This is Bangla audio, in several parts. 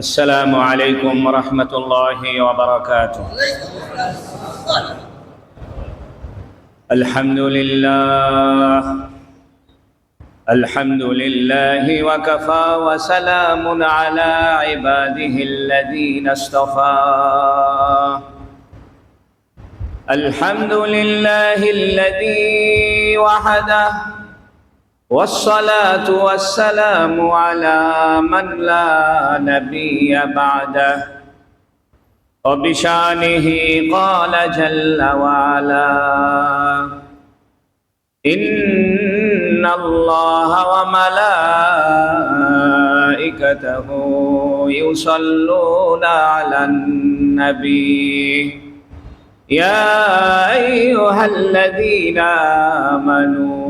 السلام عليكم ورحمة الله وبركاته. الحمد لله. الحمد لله وكفى وسلام على عباده الذين اصطفى. الحمد لله الذي وحده والصلاة والسلام على من لا نبي بعده. وبشأنه قال جل وعلا إن الله وملائكته يصلون على النبي. يا أيها الذين آمنوا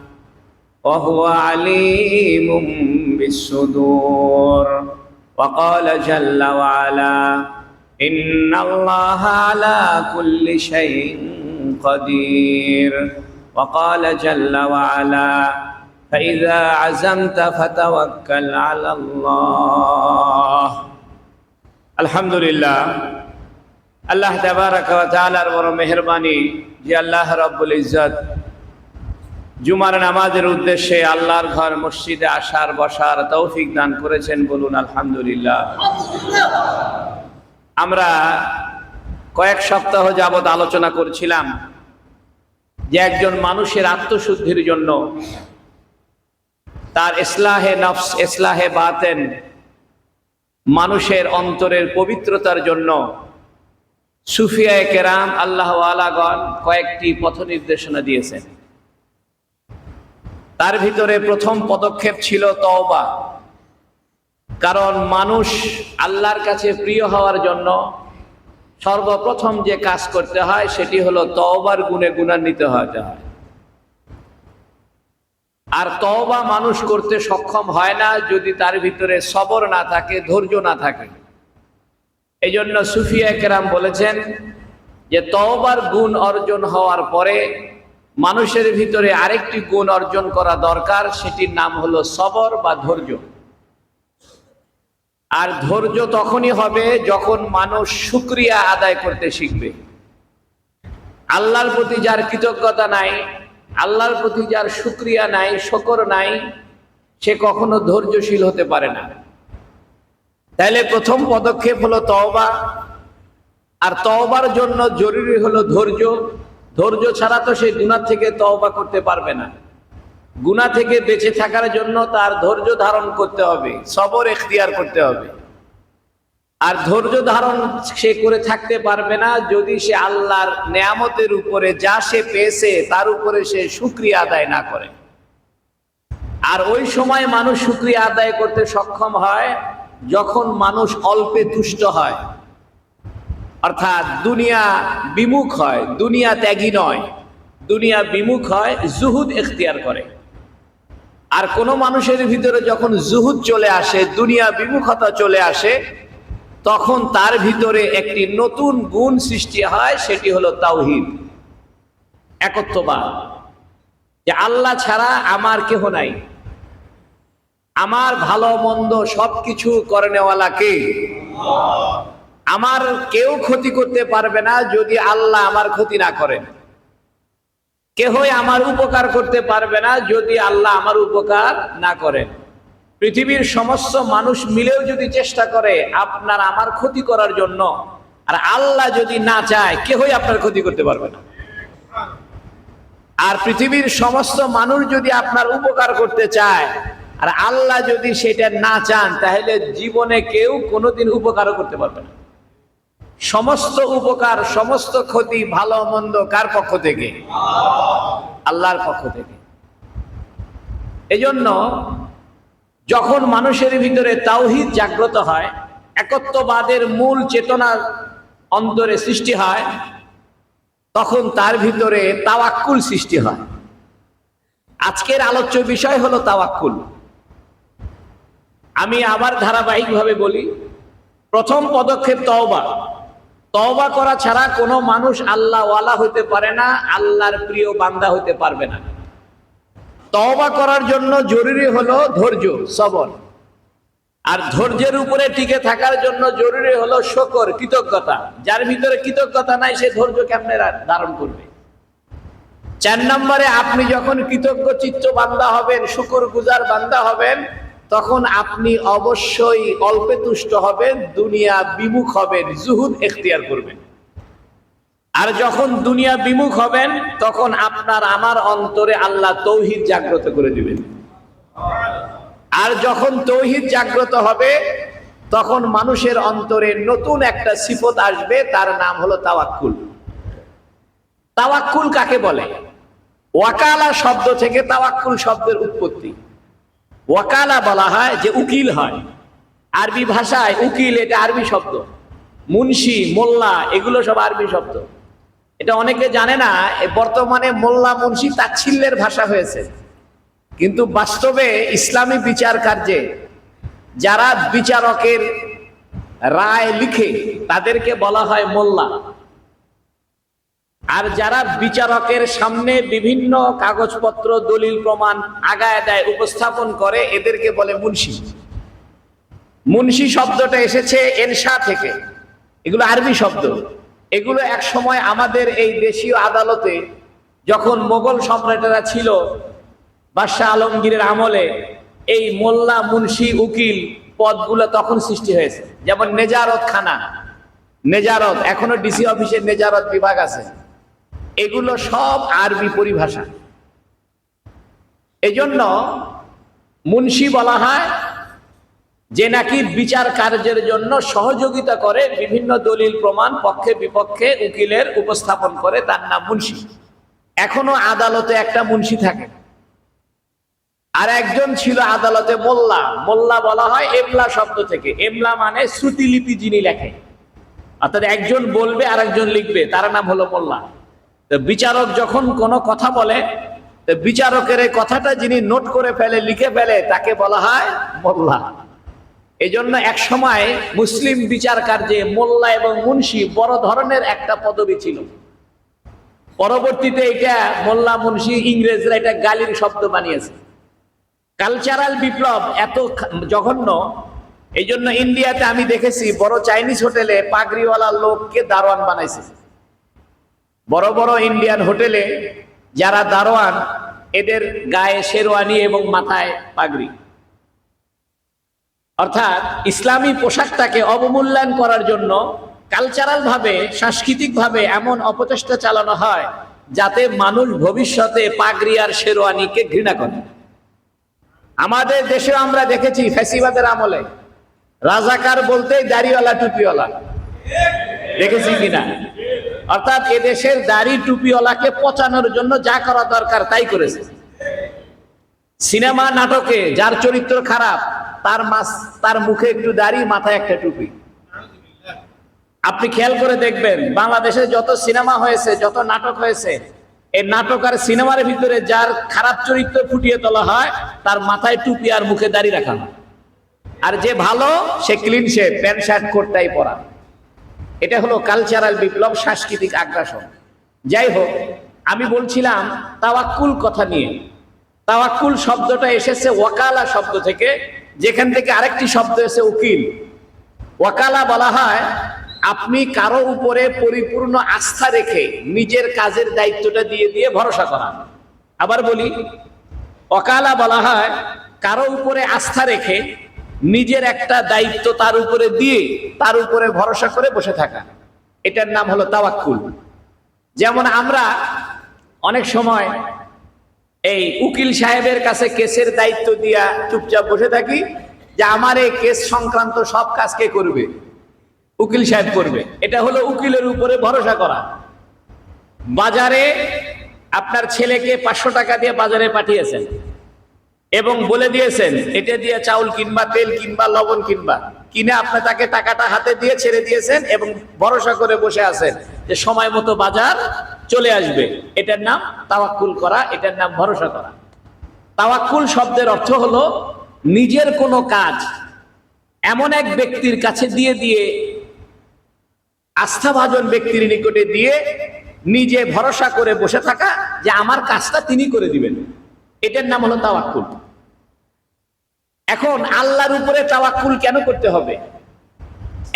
وهو عليم بالصدور وقال جل وعلا إن الله على كل شيء قدير وقال جل وعلا فإذا عزمت فتوكل على الله الحمد لله আল্লাহ তাবারাক ওয়া তাআলার বড় মেহেরবানি যে আল্লাহ রাব্বুল ইজ্জত জুমার নামাজের উদ্দেশ্যে আল্লাহর ঘর মসজিদে আসার, বসার তৌফিক দান করেছেন বলুন আলহামদুলিল্লাহ। আমরা কয়েক সপ্তাহ যাবৎ আলোচনা করছিলাম যে একজন মানুষের আত্মশুদ্ধির জন্য তার ইসলাহে নফস, ইসলাহে বাতেন মানুষের অন্তরের পবিত্রতার জন্য সুফিয়ায় কেরাম আল্লাহ আলাগণ কয়েকটি পথ নির্দেশনা দিয়েছেন। তার ভিতরে প্রথম পদক্ষেপ ছিল তওবা। কারণ মানুষ আল্লাহর কাছে প্রিয় হওয়ার জন্য সর্বপ্রথম যে কাজ করতে হয় সেটি হলো তওবার গুণে গুণান্বিত হতে হয় আর তওবা মানুষ করতে সক্ষম হয় না যদি তার ভিতরে সবর না থাকে, ধৈর্য না থাকে। এই জন্য সুফিয়া কেরাম বলেছেন যে তওবার গুণ অর্জন হওয়ার পরে মানুষের ভিতরে আরেকটি গুণ অর্জন করা দরকার, সেটির নাম হলো সবর বা ধৈর্য। আর ধৈর্য তখনই হবে যখন মানুষ শুক্রিয়া আদায় করতে শিখবে। আল্লাহর প্রতি যার কৃতজ্ঞতা নাই, আল্লাহর প্রতি যার শুক্রিয়া নাই, শকর নাই, সে কখনো ধৈর্যশীল হতে পারে না। তাইলে প্রথম পদক্ষেপ হলো তওবা। আর তওবার জন্য জরুরি হলো ধৈর্য। ধৈর্য ছাড়া তো সে গুণা থেকে তওবা করতে পারবে না। গুণা থেকে বেঁচে থাকার জন্য তার ধৈর্য ধারণ করতে হবে, সবর এখতিয়ার করতে হবে। আর ধৈর্য ধারণ সে করে থাকতে পারবে না যদি সে আল্লাহর নেয়ামতের উপরে যা সে পেয়েছে তার উপরে সে সুক্রিয়া আদায় না করে। আর ওই সময় মানুষ সুক্রিয়া আদায় করতে সক্ষম হয় যখন মানুষ অল্পে তুষ্ট হয়। অর্থাৎ দুনিয়া বিমুখ হয়, দুনিয়া ত্যাগী নয়। দুনিয়া বিমুখ হয়, জুহুদ এখতিয়ার করে। আর কোন মানুষের ভিতরে যখন জুহুদ চলে আসে, দুনিয়া বিমুখতা চলে আসে, তখন তার ভিতরে একটি নতুন গুণ সৃষ্টি হয়, সেটি হলো তাওহিদ। একত্ববাদ। যে আল্লাহ ছাড়া আমার কেহ নাই। আমার ভালো মন্দ সবকিছু করে নেওয়ালা কে? আমার কেউ ক্ষতি করতে পারবে না যদি আল্লাহ আমার ক্ষতি না করেন। কেহই আমার উপকার করতে পারবে না যদি আল্লাহ আমার উপকার না করেন। পৃথিবীর সমস্ত মানুষ মিলেও যদি চেষ্টা করে আপনার আমার ক্ষতি করার জন্য, আর আল্লাহ যদি না চায়, কেহই আপনার ক্ষতি করতে পারবে না। আর পৃথিবীর সমস্ত মানুষ যদি আপনার উপকার করতে চায়, আর আল্লাহ যদি সেটা না চান, তাহলে জীবনে কেউ কোনোদিন উপকারও করতে পারবে না। সমস্ত উপকার, সমস্ত ক্ষতি, ভালো, মন্দ, কার পক্ষ থেকে? আল্লাহর পক্ষ থেকে। এজন্য যখন মানুষের ভিতরে তাওহিদ জাগ্রত হয়, একত্ববাদের মূল চেতনা অন্তরে সৃষ্টি হয়, তখন তার ভিতরে তাওয়াক্কুল সৃষ্টি হয়। আজকের আলোচ্য বিষয় হলো তাওয়াক্কুল। আমি আবার ধারাবাহিকভাবে বলি, প্রথম পদক্ষেপ তওবা। তওবা করা ছাড়া কোনো মানুষ আল্লাহ ওয়ালা হইতে পারে না, আল্লাহর প্রিয় বান্দা হইতে পারবে না। তওবা করার জন্য জরুরি হলো ধৈর্য, সবর। আর ধৈর্যের উপরে টিকে থাকার জন্য জরুরি হলো শকর, কৃতজ্ঞতা। যার ভিতরে কৃতজ্ঞতা নাই, সে ধৈর্য কেমনে ধারণ করবে? চার নম্বরে, আপনি যখন কৃতজ্ঞ চিত্ত বান্দা হবেন, শুকর গুজার বান্দা হবেন তখন আপনি অবশ্যই অল্পে তুষ্ট হবেন, দুনিয়া বিমুখ হবেন, জুহুদ এখতিয়ার করবেন। আর যখন দুনিয়া বিমুখ হবেন, তখন আপনার আমার অন্তরে আল্লাহ তৌহিদ জাগ্রত করে দিবেন। আর যখন তৌহিদ জাগ্রত হবে, তখন মানুষের অন্তরে নতুন একটা সিফত আসবে, তার নাম হলো তাওয়াক্কুল। তাওয়াক্কুল কাকে বলে? ওয়াকালা শব্দ থেকে তাওয়াক্কুল শব্দের উৎপত্তি। ওয়াকালা বলা হয় যে উকিল হয়। আরবি ভাষায় উকিল এটা আরবি শব্দ। মুন্সি, মোল্লা, এগুলো সব আরবি শব্দ। এটা অনেকে জানে না বর্তমানে মোল্লা, মুন্সি তাচ্ছিল্যের ভাষা হয়েছে। কিন্তু বাস্তবে ইসলামী বিচার কার্যে যারা বিচারকের রায় লিখে তাদেরকে বলা হয় মোল্লা। আর যারা বিচারকের সামনে বিভিন্ন কাগজপত্র, দলিল প্রমাণ আগায় দেয় উপস্থাপন করে, এদেরকে বলে মুন্সি। মুন্সি শব্দটা এসেছে এনসা থেকে। এগুলো আরবি শব্দ। এগুলো এক সময় আমাদের এই দেশীয় আদালতে যখন মোগল সম্রাটেরা ছিল, বাদশাহ আলমগীরের আমলে এই মোল্লা মুন্সি উকিল পদগুলো তখন সৃষ্টি হয়েছে। যেমন নেজারত খানা নেজারত, এখনও ডিসি অফিসে নেজারত বিভাগ আছে। এগুলো সব আরবি পরিভাষা। এজন্য মুন্সি বলা হয় যে নাকি বিচার কার্যের জন্য সহযোগিতা করে বিভিন্ন দলিল প্রমাণ পক্ষে বিপক্ষে উকিলের উপস্থাপন করে তার নাম মুন্সি। এখনও আদালতে একটা মুন্সি থাকে। আর একজন ছিল আদালতে মোল্লা। মোল্লা বলা হয় এমলা শব্দ থেকে। এমলা মানে শ্রুতিলিপি যিনি লেখে অর্থাৎ একজন বলবে আর একজন লিখবে। তার নাম হলো মোল্লা। বিচারক যখন কোনো কথা বলে বিচারকের এই কথাটা যিনি নোট করে ফেলে, লিখে ফেলে, তাকে বলা হয় মোল্লা। এই জন্য এক সময় মুসলিম বিচার কার্যে মোল্লা এবং মুন্সি বড় ধরনের একটা পদবি ছিল। পরবর্তীতে এটা মোল্লা, মুন্সি, ইংরেজরা এটা গালির শব্দ বানিয়েছে। কালচারাল বিপ্লব এত জঘন্য এই জন্য ইন্ডিয়াতে আমি দেখেছি বড় চাইনিজ হোটেলে পাগড়িওয়ালা লোককে দারোয়ান বানাইছে। বড় বড় ইন্ডিয়ান হোটেলে যারা দারোয়ান, এদের গায়ে শেরওয়ানি এবং মাথায় পাগড়ি। অর্থাৎ ইসলামী পোশাকটাকে অবমূল্যায়ন করার জন্য কালচারাল ভাবে সাংস্কৃতিক ভাবে এমন অপচেষ্টা চালানো হয় যাতে মানুষ ভবিষ্যতে পাগড়ি আর শেরওয়ানিকে ঘৃণা করে। আমাদের দেশেও আমরা দেখেছি ফ্যাসিবাদের আমলে, রাজাকার বলতেই দাড়িওয়ালা টুপিওয়ালা। দেখেছি কিনা? অর্থাৎ এদেশের দাড়ি টুপিওয়ালাকে পচানোর জন্য যা করা দরকার তাই করেছে। সিনেমা, নাটকে যার চরিত্র খারাপ, তার মাস, তার মুখে একটু দাড়ি, মাথায় একটা টুপি। আপনি খেয়াল করে দেখবেন, বাংলাদেশে যত সিনেমা হয়েছে, যত নাটক হয়েছে, এই নাটক আর সিনেমার ভিতরে যার খারাপ চরিত্র ফুটিয়ে তোলা হয়, তার মাথায় টুপি আর মুখে দাড়ি রাখা আর যে ভালো, সে ক্লিন সে প্যান্ট, শার্ট, কোটটাই পরা। এটা হলো কালচারাল বিপ্লব, সাংস্কৃতিক আগ্রাসন। যাই হোক, আমি বলছিলাম তাওয়াক্কুল কথা নিয়ে। তাওয়াক্কুল শব্দটা এসেছে ওয়াকালা শব্দ থেকে, যেখান থেকে আরেকটি শব্দ এসে উকিল। ওয়াকালা বলা হয়, আপনি কারও উপরে পরিপূর্ণ আস্থা রেখে নিজের কাজের দায়িত্বটা দিয়ে দিয়ে ভরসা করা। আবার বলি অকালা বলা হয়, কারও উপরে আস্থা রেখে নিজের একটা দায়িত্ব তার উপরে দিয়ে, তার উপরে ভরসা করে বসে থাকা। এটার নাম হলো তাওয়াক্কুল। যেমন আমরা অনেক সময় এই উকিল সাহেবের কাছে কেসের দায়িত্ব দিয়া চুপচাপ বসে থাকি যে, আমার এই কেস সংক্রান্ত সব কাজ কে করবে? উকিল সাহেব করবে। এটা হলো উকিলের উপরে ভরসা করা। বাজারে আপনার ছেলেকে পাঁচশো টাকা দিয়ে বাজারে পাঠিয়েছেন। এবং বলে দিয়েছেন এটা দিয়ে চাউল কিনবা তেল কিনবা লবণ কিনবা। কিনে আপনি তাকে টাকাটা হাতে দিয়ে ছেড়ে দিয়েছেন এবং ভরসা করে বসে আছেন যে সময় মতো বাজার চলে আসবে। এটার নাম তাওয়াক্কুল করা এটার নাম ভরসা করা। তাওয়াক্কুল শব্দের অর্থ হলো নিজের কোনো কাজ এমন এক ব্যক্তির কাছে দিয়ে দিয়ে আস্থাভাজন ব্যক্তির নিকটে দিয়ে নিজে ভরসা করে বসে থাকা যে আমার কাজটা তিনি করে দিবেন। এটার নাম হলো তাওয়াক্কুল। এখন আল্লাহর উপরে তাওয়াক্কুল কেন করতে হবে?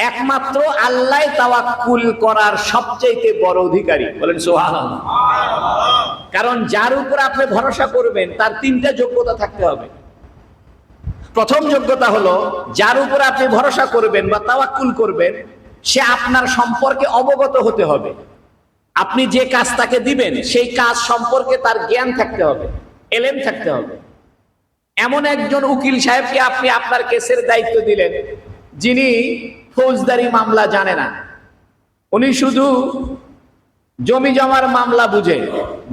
একমাত্র আল্লাহ তাওয়াক্কুল করার সবচেয়ে বড় অধিকারী। বলেন সোহান কারণ যার উপর আপনি ভরসা করবেন, তার তিনটা যোগ্যতা থাকতে হবে। প্রথম যোগ্যতা হলো, যার উপর আপনি ভরসা করবেন বা তাওয়াক্কুল করবেন, সে আপনার সম্পর্কে অবগত হতে হবে। আপনি যে কাজ তাকে দিবেন, সেই কাজ সম্পর্কে তার জ্ঞান থাকতে হবে, এলেম থাকতে হবে। এমন একজন উকিল সাহেবকে আপনি আপনার কেসের দায়িত্ব দিলেন, যিনি ফৌজদারি মামলা জানে না। উনি শুধু জমি জমার মামলা বুঝে,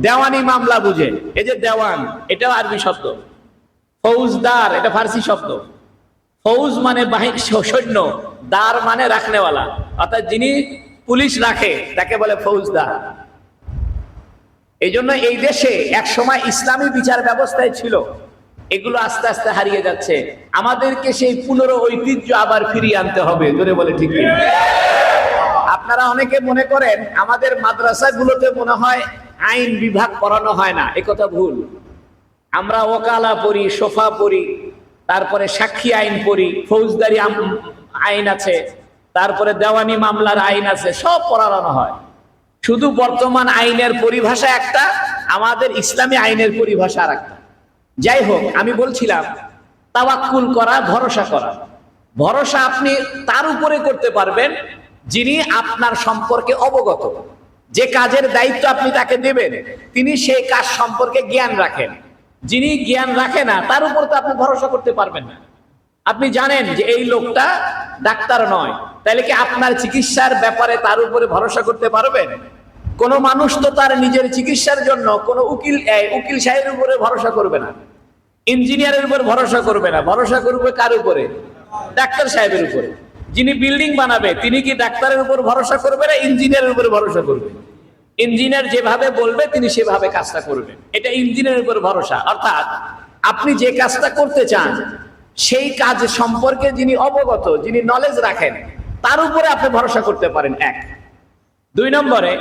দেওয়ানি মামলা বুঝে। এই যে দেওয়ান, এটাও আরবি শব্দ। ফৌজদার, এটা ফার্সি শব্দ। ফৌজ মানে সৈন্য, দার মানে রাখনেওয়ালা। অর্থাৎ যিনি পুলিশ রাখে, তাকে বলে ফৌজদার। এই জন্য এই দেশে একসময় ইসলামী বিচার ব্যবস্থায় ছিল। এগুলো আস্তে আস্তে হারিয়ে যাচ্ছে। আমাদেরকে সেই পুনরো ঐতিহ্য আবার ফিরিয়ে আনতে হবে, জোরে বলে ঠিক আপনারা অনেকে মনে করেন, আমাদের মাদ্রাসাগুলোতে মনে হয় আইন বিভাগ পড়ানো হয় না একথা ভুল। আমরা ওকালা পড়ি, সোফা পড়ি, তারপরে সাক্ষী আইন পড়ি, ফৌজদারি আইন আছে, তারপরে দেওয়ানি মামলার আইন আছে, সব পড়ানো হয়। শুধু বর্তমান আইনের পরিভাষা একটা, আমাদের ইসলামী আইনের পরিভাষা আর একটা। যাই হোক আমি বলছিলাম, তাওয়াক্কুল করা, ভরসা করা। ভরসা আপনি তার উপরে করতে পারবেন, যিনি আপনার সম্পর্কে অবগত। যে কাজের দায়িত্ব আপনি তাকে দেবেন, তিনি সেই কাজ সম্পর্কে জ্ঞান রাখেন। যিনি জ্ঞান রাখে না, তার উপর তো আপনি ভরসা করতে পারবেন না। আপনি জানেন যে এই লোকটা ডাক্তার নয়, তাহলে কি আপনার চিকিৎসার ব্যাপারে তার উপরে ভরসা করতে পারবেন? কোন মানুষ তো তার নিজের চিকিৎসার জন্য কোন উকিল উকিল সাহেবের উপরে ভরসা করবে না। ইঞ্জিনিয়ারের উপর ভরসা করবে না। ভরসা করবে কার উপরে? ডাক্তার সাহেবের উপরে। যিনি বিল্ডিং বানাবে, তিনি কি ডাক্তারের উপর ভরসা করবে না ইঞ্জিনিয়ারের উপর ভরসা করবে? ইঞ্জিনিয়ার যেভাবে বলবে, তিনি সেভাবে কাজটা করবেন এটা ইঞ্জিনিয়ারের উপর ভরসা। অর্থাৎ আপনি যে কাজটা করতে চান, সেই কাজ সম্পর্কে যিনি অবগত, যিনি নলেজ রাখেন, তার উপরে আপনি ভরসা করতে পারেন। এক। দুই নম্বরে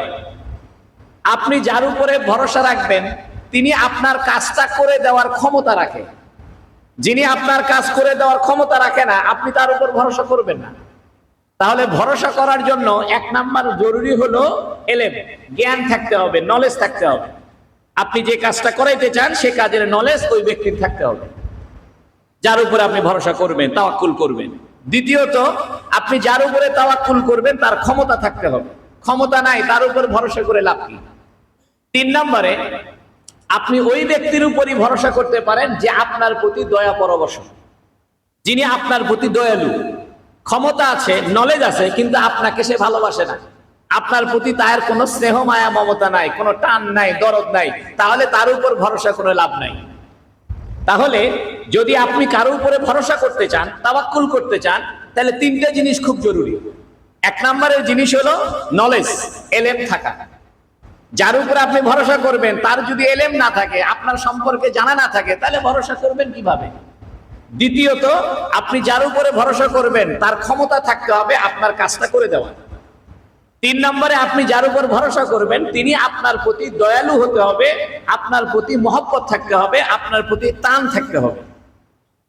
আপনি যার উপরে ভরসা রাখবেন, তিনি আপনার কাজটা করে দেওয়ার ক্ষমতা রাখে। যিনি আপনার কাজ করে দেওয়ার ক্ষমতা রাখে না, আপনি তার উপর ভরসা করবেন না। তাহলে ভরসা করার জন্য এক নাম্বার জরুরি হলো এলেম, জ্ঞান থাকতে হবে নলেজ থাকতে হবে। আপনি যে কাজটা করাইতে চান, সে কাজের নলেজ ওই ব্যক্তির থাকতে হবে। যার উপরে আপনি ভরসা করবেন, তাওয়াক্কুল করবেন। দ্বিতীয়ত, আপনি যার উপরে তাওয়াক্কুল করবেন, তার ক্ষমতা থাকতে হবে। ক্ষমতা নাই, তার উপর ভরসা করে লাভ কি? তিন নম্বরে, আপনি ওই ব্যক্তির উপরই ভরসা করতে পারেন যে আপনার প্রতি দয়া পরবশ যিনি আপনার প্রতি দয়ালু, ক্ষমতা আছে নলেজ আছে, কিন্তু আপনাকে সে ভালোবাসে না। আপনার প্রতি তার কোনো স্নেহ, মায়া, মমতা নাই, কোনো টান নাই, দরদ নাই, তাহলে তার উপর ভরসা করে লাভ নাই। তাহলে যদি আপনি কারও উপরে ভরসা করতে চান, তাওয়াক্কুল করতে চান, তাহলে তিনটে জিনিস খুব জরুরি। এক নম্বরের জিনিস হলো নলেজ এলেম থাকা। যার উপরে আপনি ভরসা করবেন, তার যদি এলেম না থাকে, আপনার সম্পর্কে জানা না থাকে, তাহলে ভরসা করবেন কীভাবে? দ্বিতীয়ত, আপনি যার উপরে ভরসা করবেন, তার ক্ষমতা থাকতে হবে আপনার কাজটা করে দেওয়া তিন নম্বরে, আপনি যার উপর ভরসা করবেন, তিনি আপনার প্রতি দয়ালু হতে হবে, আপনার প্রতি মহব্বত থাকতে হবে, আপনার প্রতি টান থাকতে হবে।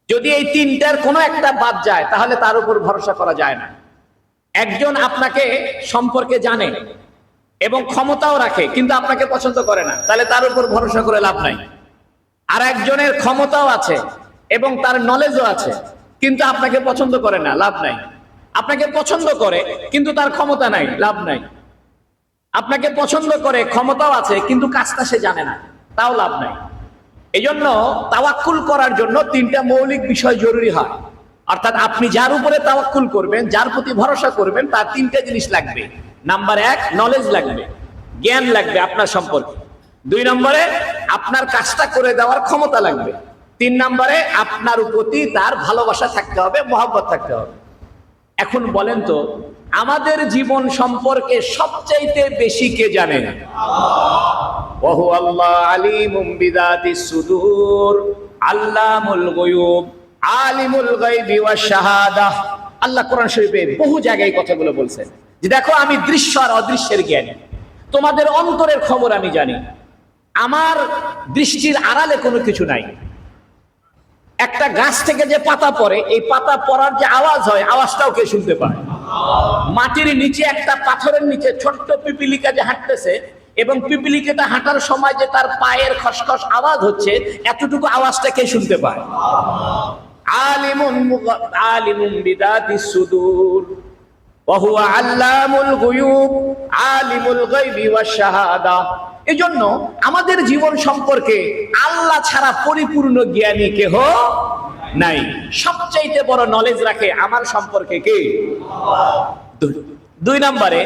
যদি এই তিনটার কোনো একটা বাদ যায়, তাহলে তার উপর ভরসা করা যায় না। একজন আপনাকে সম্পর্কে জানে এবং ক্ষমতাও রাখে, কিন্তু আপনাকে পছন্দ করে না, তাহলে তার উপর ভরসা করে লাভ নাই। আর একজনের ক্ষমতাও আছে এবং তার নলেজও আছে, কিন্তু আপনাকে পছন্দ করে না, লাভ নাই। আপনাকে পছন্দ করে, কিন্তু তার ক্ষমতা নাই, লাভ নাই। আপনাকে পছন্দ করে, ক্ষমতাও আছে, কিন্তু কাজটা সে জানে না, তাও লাভ নাই। এই জন্য তাওয়াক্কুল করার জন্য তিনটা মৌলিক বিষয় জরুরি হয়। অর্থাৎ আপনি যার উপরে তাওয়াক্কুল করবেন, যার প্রতি ভরসা করবেন, তার তিনটা জিনিস লাগবে। নাম্বার এক নলেজ লাগবে, জ্ঞান লাগবে আপনার সম্পর্কে। দুই নম্বরে, আপনার কাজটা করে দেওয়ার ক্ষমতা লাগবে। তিন নম্বরে, আপনার প্রতি তার ভালোবাসা থাকতে হবে, মহব্বত থাকতে হবে। এখন বলেন তো, আমাদের জীবন সম্পর্কে সবচাইতে বেশি কে জানেন ওহু আল্লাহ সুদূর গায়ুব। আলিমুল শাহাদাহ আল্লাহ কোরআন শরীফে বহু জায়গায় কথাগুলো বলছেন যে দেখো, আমি দৃশ্য আর অদৃশ্যের জ্ঞানী। তোমাদের অন্তরের খবর আমি জানি। আমার দৃষ্টির আড়ালে কোনো কিছু নাই। একটা গাছ থেকে যে পাতা পড়ে, এই পাতা পড়ার যে আওয়াজ হয়, আওয়াজটাও কে শুনতে পায়? মাটির নিচে একটা পাথরের নিচে ছোট্ট পিপিলিকা যে হাঁটতেছে এবং পিপিলিকাটা হাঁটার সময় যে তার পায়ের খসখস আওয়াজ হচ্ছে, এতটুকু আওয়াজটা কে শুনতে পায়? আলিমুন মুগ- আলিমুন বিদাতিস সুদূর وهو علام الغيوب عالم الغيب والشهادة এজন্য আমাদের জীবন সম্পর্কে আল্লাহ ছাড়া পরিপূর্ণ জ্ঞানী কেহ নাই সবচাইতে বড় নলেজ রাখে আমার সম্পর্কে কে দুই- দুই নম্বরে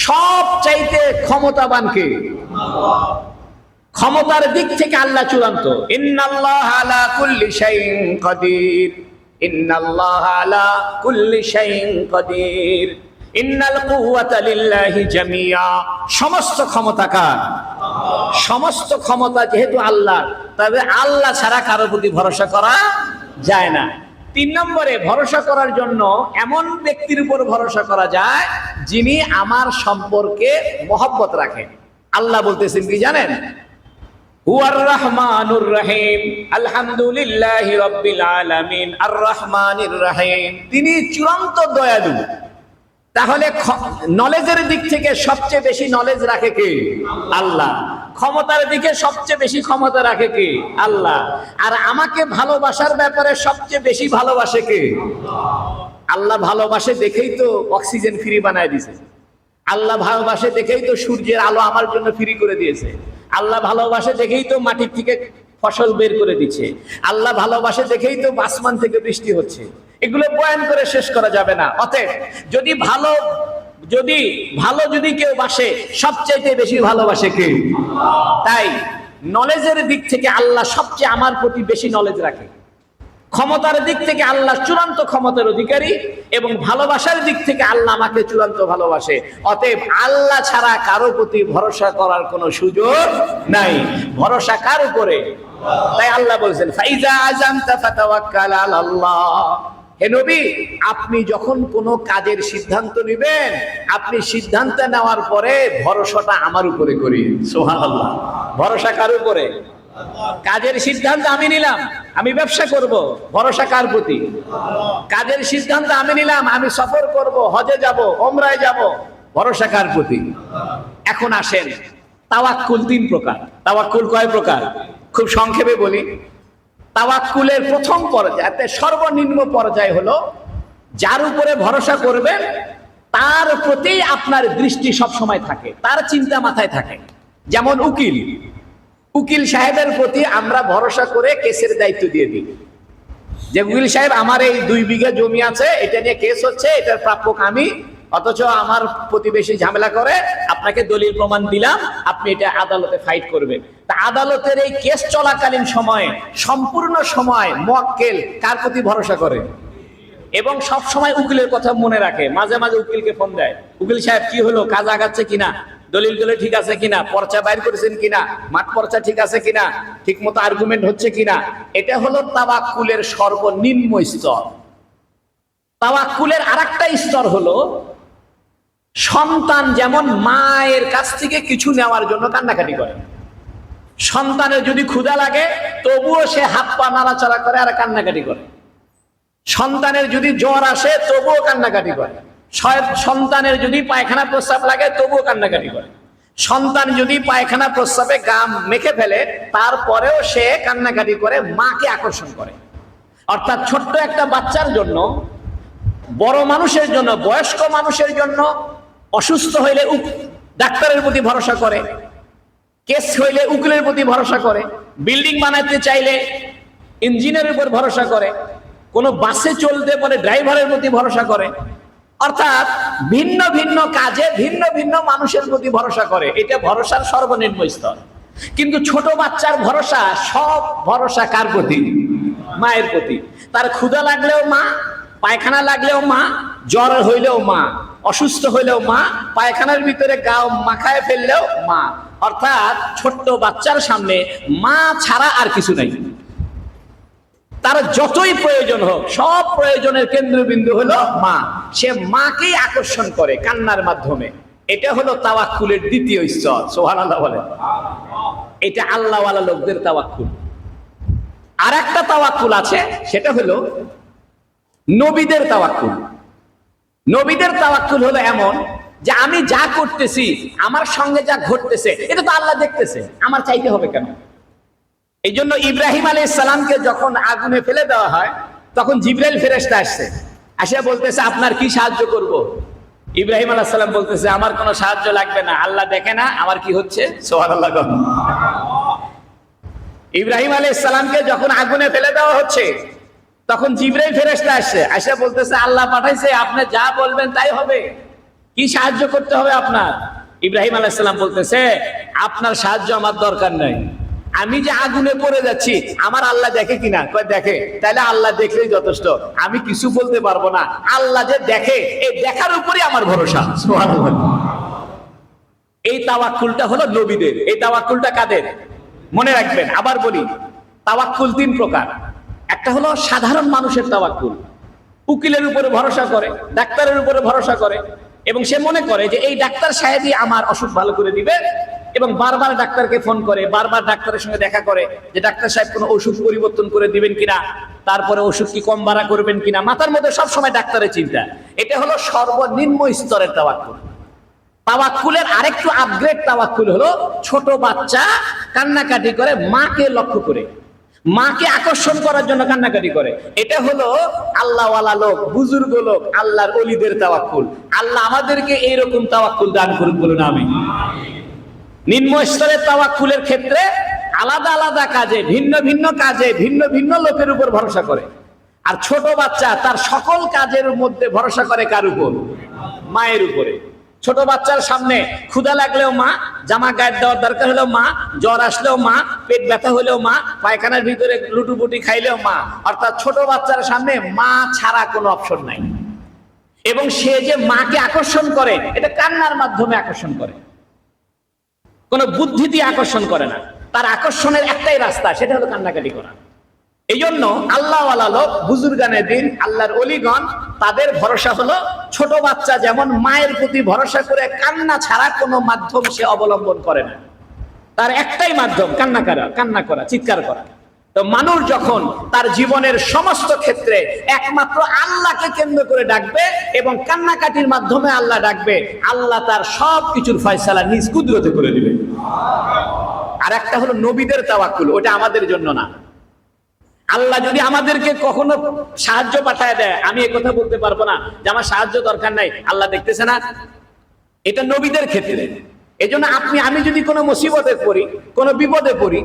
সবচাইতে ক্ষমতাবান কে ক্ষমতার দিক থেকে আল্লাহ চূড়ান্ত। ইন্নাল্লাহ আলা কুল্লি শাইইন কাদির। ইন্নাল্লাহ আলা কুল্লি শাইইন কাদির। ইন্নাল সমস্ত ক্ষমতা কার? সমস্ত ক্ষমতা যেহেতু আল্লাহ তবে আল্লাহ ছাড়া কারও প্রতি ভরসা করা যায় না। তিন নম্বরে, ভরসা করার জন্য এমন ব্যক্তির উপর ভরসা করা যায় যিনি আমার সম্পর্কে মহব্বত রাখেন। আল্লাহ বলতেছেন কি জানেন? রহিম আর তিনি চূড়ান্ত দয়ালু। তাহলে নলেজের দিক থেকে সবচেয়ে বেশি নলেজ রাখে কে? আল্লাহ। ক্ষমতার দিকে সবচেয়ে বেশি ক্ষমতা রাখে কে? আল্লাহ। আর আমাকে ভালোবাসার ব্যাপারে সবচেয়ে বেশি ভালোবাসে কে? আল্লাহ ভালোবাসে দেখেই তো অক্সিজেন ফ্রি বানায় দিছে আল্লাহ ভালোবাসে দেখেই তো সূর্যের আলো আমার জন্য ফ্রি করে দিয়েছে। আল্লাহ ভালোবাসে দেখেই তো মাটির থেকে ফসল বের করে দিচ্ছে। আল্লাহ ভালোবাসে দেখেই তো আসমান থেকে বৃষ্টি হচ্ছে। এগুলো বয়ান করে শেষ করা যাবে না। অতএব যদি ভালো যদি ভালো যদি কেউ বাসে, সবচাইতে বেশি ভালোবাসে কে? তাই নলেজের দিক থেকে আল্লাহ সবচেয়ে আমার প্রতি বেশি নলেজ রাখে। ক্ষমতার দিক থেকে আল্লাহ চূড়ান্ত ক্ষমতার অধিকারী এবং ভালোবাসার দিক থেকে আল্লাহ আমাকে চূড়ান্ত ভালোবাসে। অতএব আল্লাহ ছাড়া কারও প্রতি ভরসা করার কোনো সুযোগ নাই। ভরসা কার উপরে? তাই আল্লাহ বলছেন, ফাইজা আজামতা ফাতাওয়াক্কাল আলাল্লাহ। হে নবী, আপনি যখন কোনো কাজের সিদ্ধান্ত নেবেন, আপনি সিদ্ধান্ত নেওয়ার পরে ভরসাটা আমার উপরে করি সুবহানাল্লাহ। ভরসা কার উপরে? কাজের সিদ্ধান্ত আমি নিলাম। আমি ব্যবসা করব, ভরসা কার প্রতি? কাজের সিদ্ধান্ত আমি নিলাম, আমি সফর করব, হজে যাব, ওমরায় যাব, ভরসা কার প্রতি? এখন আসেন, তাওয়াক্কুল তিন প্রকার। তাওয়াক্কুল কয় প্রকার? খুব সংক্ষেপে বলি। তাওয়াক্কুলের প্রথম পর্যায়ে সর্বনিম্ন পর্যায় হলো, যার উপরে ভরসা করবেন, তার প্রতি আপনার দৃষ্টি সব সময় থাকে, তার চিন্তা মাথায় থাকে। যেমন উকিল উকিল সাহেবের প্রতি আমরা ভরসা করে কেসের দায়িত্ব দিয়ে দিই। যে উকিল সাহেব, আমার এই দুই বিঘা জমি আছে, এটা নিয়ে কেস হচ্ছে, এটার প্রাপক আমি, অথচ আমার প্রতিবেশী ঝামেলা করে, আপনাকে দলিল প্রমাণ দিলাম, আপনি এটা আদালতে ফাইট করবেন। তা আদালতের এই কেস চলাকালীন সময়ে, সম্পূর্ণ সময় মক্কেল কার প্রতি ভরসা করে? এবং সব সময় উকিলের কথা মনে রাখে, মাঝে মাঝে উকিলকে ফোন দেয়, উকিল সাহেব, কি হলো, কাজ আগাচ্ছে কিনা? দলিলগুলো ঠিক আছে কিনা? পর্চা বাইর করেছেন কিনা? মাঠ পর্চা ঠিক আছে কিনা? ঠিক মতো আর্গুমেন্ট হচ্ছে কিনা? এটা হলো তাবাক্কুলের সর্বনিম্ন স্তর। তাবাক্কুলের আরেকটা স্তর হলো সন্তান যেমন মায়ের কাছ থেকে কিছু নেওয়ার জন্য কান্নাকাটি করে। সন্তানের যদি ক্ষুধা লাগে, তবুও সে হাত পা নাড়াচাড়া করে আর কান্নাকাটি করে। সন্তানের যদি জ্বর আসে, তবুও কান্নাকাটি করে। সন্তানের যদি পায়খানা প্রস্রাব লাগে, তবুও কান্নাকাটি করে। সন্তান যদি পায়খানা প্রস্রাবে গাম মেখে ফেলে, তারপরেও সে কান্নাকাটি করে, মাকে আকর্ষণ করে। অর্থাৎ ছোট্ট একটা বাচ্চার জন্য, বড় মানুষের জন্য, বয়স্ক মানুষের জন্য, অসুস্থ হইলে ডাক্তারের প্রতি ভরসা করে, কেস হইলে উকিলের প্রতি ভরসা করে, বিল্ডিং বানাতে চাইলে ইঞ্জিনিয়ারের উপর ভরসা করে, কোনো বাসে চলতে পারে ড্রাইভারের প্রতি ভরসা করে অর্থাৎ ভিন্ন ভিন্ন কাজে ভিন্ন ভিন্ন মানুষের প্রতি ভরসা করে। এটা ভরসার সর্বনিম্ন স্তর। কিন্তু ছোট বাচ্চার ভরসা সব ভরসা কার প্রতি? মায়ের প্রতি। তার ক্ষুধা লাগলেও মা, পায়খানা লাগলেও মা, জ্বর হইলেও মা, অসুস্থ হইলেও মা, পায়খানার ভিতরে গাও মাখায় ফেললেও মা। অর্থাৎ ছোট্ট বাচ্চার সামনে মা ছাড়া আর কিছু নাই। তার যতই প্রয়োজন হোক, সব প্রয়োজনের কেন্দ্রবিন্দু হলো মা। সে মাকেই আকর্ষণ করে কান্নার মাধ্যমে। এটা হলো তাওয়াক্কুলের দ্বিতীয় স্তর সোহান আল্লাহ বলেন। এটা আল্লাহওয়ালা লোকদের তাওয়াক্কুল। আর একটা তাওয়াক্কুল আছে, সেটা হলো নবীদের তাওয়াক্কুল। নবীদের তাওয়াক্কুল হলো এমন যে আমি যা করতেছি, আমার সঙ্গে যা ঘটতেছে, এটা তো আল্লাহ দেখতেছে, আমার চাইতে হবে কেন? এই জন্য ইব্রাহিম আলী সালামকে যখন আগুনে ফেলে দেওয়া হয়, তখন জিব্রাইল ফেরেস্তা আসছে। আসিয়া বলতেছে, আপনার কি সাহায্য করব। ইব্রাহিম আলাহ সালাম বলতেছে, আমার কোনো সাহায্য লাগবে না। আল্লাহ দেখে না, আমার কি হচ্ছে? সোহান আল্লাহ ইব্রাহিম আলী সালামকে যখন আগুনে ফেলে দেওয়া হচ্ছে, তখন জিব্রাইল ফেরেস্তা আসছে। আসিয়া বলতেছে, আল্লাহ পাঠাইছে, আপনি যা বলবেন তাই হবে। কি সাহায্য করতে হবে আপনার? ইব্রাহিম আলাইসাল্লাম বলতেছে, আপনার সাহায্য আমার দরকার নাই। আমি যে আগুনে পড়ে যাচ্ছি, আমার আল্লাহ দেখে কিনা? দেখে। তাহলে আল্লাহ দেখলেই যথেষ্ট। আমি কিছু বলতে পারব না। আল্লাহ যে দেখে এই দেখার উপরই আমার ভরসা। এই তাওয়াক্কুলটা হলো নবীদের। এই তাওয়াক্কুলটা কাদের? মনে রাখবেন, আবার বলি, তাওয়াক্কুল তিন প্রকার। একটা হলো সাধারণ মানুষের তাওয়াক্কুল। উকিলের উপরে ভরসা করে, ডাক্তারের উপরে ভরসা করে, এবং সে মনে করে যে এই ডাক্তার সাহেবই আমার অসুখ ভালো করে দিবে এবং বারবার ডাক্তারকে ফোন করে, বারবার ডাক্তারের সঙ্গে দেখা করে যে ডাক্তার সাহেব কোনো ওষুধ পরিবর্তন করে দিবেন কিনা, তারপরে ওষুধ কি কম বাড়া করবেন কিনা, মাথার মধ্যে সব সময় ডাক্তারের চিন্তা। এটা হলো সর্বনিম্ন স্তরের তাওয়াক্কুল। তাওয়াক্কুলের আরেকটু আপগ্রেড তাওয়াক্কুল হলো ছোট বাচ্চা কান্নাকাটি করে মাকে লক্ষ্য করে। মাকে আকর্ষণ করার জন্য কান্নাকাটি করে। এটা হলো আল্লাহওয়ালা লোক, বুজুর্গ লোক, আল্লাহর অলিদের তাওয়াক্কুল। আল্লাহ আমাদেরকে এইরকম তাওয়াক্কুল দান করুন বলুন আমি নিম্ন স্তরের তাওয়াক্কুলের ক্ষেত্রে আলাদা আলাদা কাজে, ভিন্ন ভিন্ন কাজে, ভিন্ন ভিন্ন লোকের উপর ভরসা করে। আর ছোট বাচ্চা তার সকল কাজের মধ্যে ভরসা করে কার উপর? মায়ের উপরে। ছোট বাচ্চার সামনে ক্ষুধা লাগলেও মা, জামা গায়ে দেওয়ার দরকার হলেও মা, জ্বর আসলেও মা, পেট ব্যথা হলেও মা, পায়খানার ভিতরে লুটুপুটি খাইলেও মা। অর্থাৎ ছোট বাচ্চার সামনে মা ছাড়া কোনো অপশন নাই। এবং সে যে মাকে আকর্ষণ করে, এটা কান্নার মাধ্যমে আকর্ষণ করে। কোনো বুদ্ধি দিয়ে আকর্ষণ করে না। তার আকর্ষণের একটাই রাস্তা, সেটা হলো কান্নাকাটি করা। এই জন্য আল্লাহওয়ালা লোক বুজুর্গানের দিন, আল্লাহর অলিগণ, তাদের ভরসা হলো ছোট বাচ্চা যেমন মায়ের প্রতি ভরসা করে কান্না ছাড়া কোনো মাধ্যম সে অবলম্বন করে না। তার একটাই মাধ্যম, কান্না করা কান্না করা, চিৎকার করা। তো মানুষ যখন তার জীবনের সমস্ত ক্ষেত্রে একমাত্র আল্লাহকে কেন্দ্র করে ডাকবে এবং কান্নাকাটির মাধ্যমে আল্লাহ ডাকবে, আল্লাহ তার সব কিছুর ফয়সালা নিজ কুদরতে করে দিবে। আর একটা হলো নবীদের তাওয়াক্কুল, ওটা আমাদের জন্য না। আল্লাহ যদি আমাদেরকে কখনো সাহায্য পাঠায় দেয়, আমি কথা বলতে পারব না যে আমার সাহায্য দরকার নাই, আল্লাহ দেখতেছে না। এটা নবীদের ক্ষেত্রে। এজন্য আপনি, আমি যদি কোনো মুসিবতে পড়ি, কোনো বিপদে পড়ি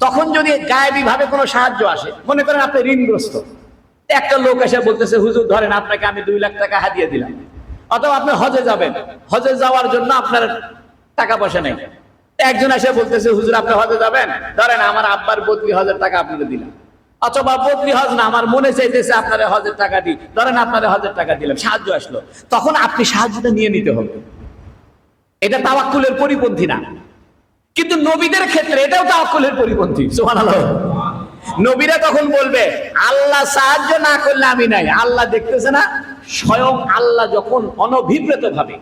তখন যদি গায়েবী ভাবে কোনো সাহায্য আসে, মনে করেন আপনি ঋণগ্রস্ত, একটা লোক এসে বলতেছে, হুজুর, ধরেন আপনাকে আমি দুই লাখ টাকা হাতিয়ে দিলাম। অথবা আপনি হজে যাবেন, হজে যাওয়ার জন্য আপনার টাকা পয়সা নেই। একজন এসে বলতেছে, হুজুর, আপনি হজে যাবেন? ধরেন আমার আব্বার বদলি হজের টাকা আপনাকে দিলাম। অথবা বদলি হজ না, আমার মনে চাইতেছে আপনার হজের টাকা দিই। ধরেন আপনার হজের টাকা দিলাম, সাহায্য আসলো। তখন আপনি সাহায্যটা নিয়ে নিতে হবে। এটা তাওয়াক্কুলের পরিপন্থী না। কিন্তু নবীদের ক্ষেত্রে এটাও তাওয়াক্কুলের পরিপন্থী, সুবহানাল্লাহ। নবীরা তখন বলবে, আল্লাহ সাহায্য না করলে আমি নাই। আল্লাহ দেখতেছে না, স্বয়ং আল্লাহ যখন অনভিপ্রেত ভাবে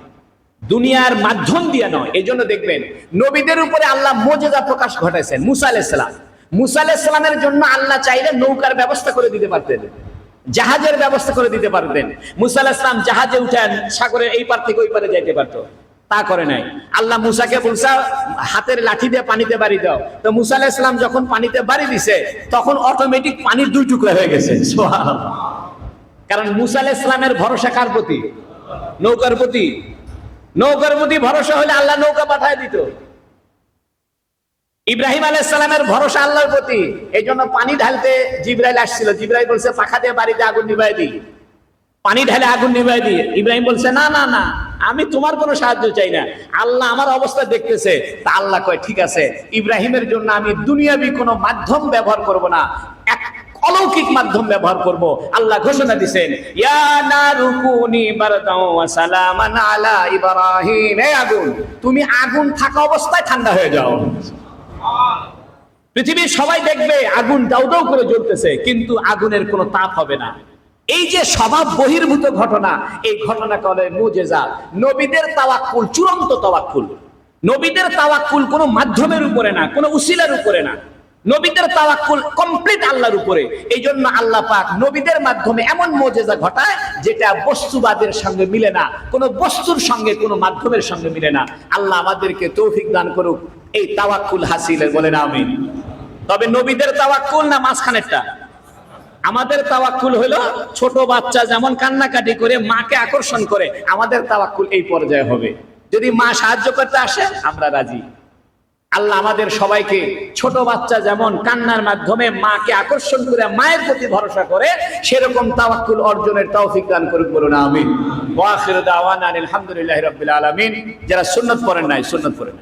দুনিয়ার মাধ্যম দিয়ে নয় এই জন্য দেখবেন নবীদের উপরে আল্লাহ মজেদা প্রকাশ ঘটাইছেন মুসা আলাইসালাম মুসা আলাইসালামের জন্য আল্লাহ চাইলে নৌকার ব্যবস্থা করে দিতে পারতেন, জাহাজের ব্যবস্থা করে দিতে পারতেন। মুসা আলাহিসাম জাহাজে উঠেন সাগরের এই পার থেকে ওই পারে যাইতে পারতো। তা করে নাই। আল্লাহ মুসাকে বলছে, হাতের লাঠি দিয়ে পানিতে বাড়ি দাও। তো মুসা আলাইহিস সালাম যখন পানিতে বাড়ি দিছে, তখন অটোমেটিক পানির দুই টুকরা হয়ে গেছে। কারণ মুসা আলাইহিস সালামের ভরসা কার প্রতি? নৌকার প্রতি। নৌকার প্রতি ভরসা হলে আল্লাহ নৌকা পাঠায় দিত। ইব্রাহিম আলাইহিস সালামের ভরসা আল্লাহর প্রতি। এই জন্য পানি ঢালতে জিব্রাইল আসছিল। জিব্রাইল বলছে, পাখা দিয়ে বাড়িতে আগুন নিভাই দিই। পানি ঢালে আগুন নিভাই দিয়ে। ইব্রাহিম বলছে, না না না, আমি তোমার কোনো সাহায্য চাই না। আল্লাহ আমার অবস্থা দেখতেছে। তা আল্লাহ কয়, ঠিক আছে, ইব্রাহিমের জন্য আমি দুনিয়াবি কোনো মাধ্যম ব্যবহার করব না। এক অলৌকিক মাধ্যম ব্যবহার করব। আল্লাহ ঘোষণা দিছেন, ইয়া নারুকুনি বারদাও ওয়া সালামান আলা ইব্রাহিম। এই আগুন, তুমি আগুন থাকা অবস্থায় ঠান্ডা হয়ে যাও। পৃথিবীর সবাই দেখবে আগুন দাউ দাউ করে জ্বলতেছে, কিন্তু আগুনের কোনো তাপ হবে না। এই যে স্বভাব বহির্ভূত ঘটনা, এই ঘটনা কলে মুজেজা। নবীদের তাওয়াক্কুল, চূড়ান্ত তাওয়াক্কুল। নবীদের তাওয়াক্কুল কোনো মাধ্যমের উপরে না, কোনো উসিলার উপরে না। নবীদের তাওয়াক্কুল কমপ্লিট আল্লাহর উপরে। এই জন্য আল্লাহ পাক নবীদের মাধ্যমে এমন মোজেজা ঘটায় যেটা বস্তুবাদের সঙ্গে মিলে না, কোনো বস্তুর সঙ্গে, কোনো মাধ্যমের সঙ্গে মিলে না। আল্লাহ আমাদেরকে তৌফিক দান করুক। এই তাওয়াক্কুল হাসিলের বলে না আমিন। তবে নবীদের তাওয়াক্কুল না মাঝখানেরটা? আমাদের তাওয়াক্কুল হলো ছোট বাচ্চা যেমন কান্নাকাটি করে মাকে আকর্ষণ করে, আমাদের তাওয়াক্কুল এই পর্যায়ে হবে। যদি মা সাহায্য করতে আসে, আমরা রাজি। আল্লাহ আমাদের সবাইকে ছোট বাচ্চা যেমন কান্নার মাধ্যমে মাকে আকর্ষণ করে, মায়ের প্রতি ভরসা করে, সেরকম তাওয়াক্কুল অর্জনের তৌফিক দান করুক বলুন, আমিন। ওয়া আখিরু দাওয়ানা আলহামদুলিল্লাহি রাব্বিল আলামিন। যারা সুন্নাত পড়েন নাই, সুন্নাত পড়েন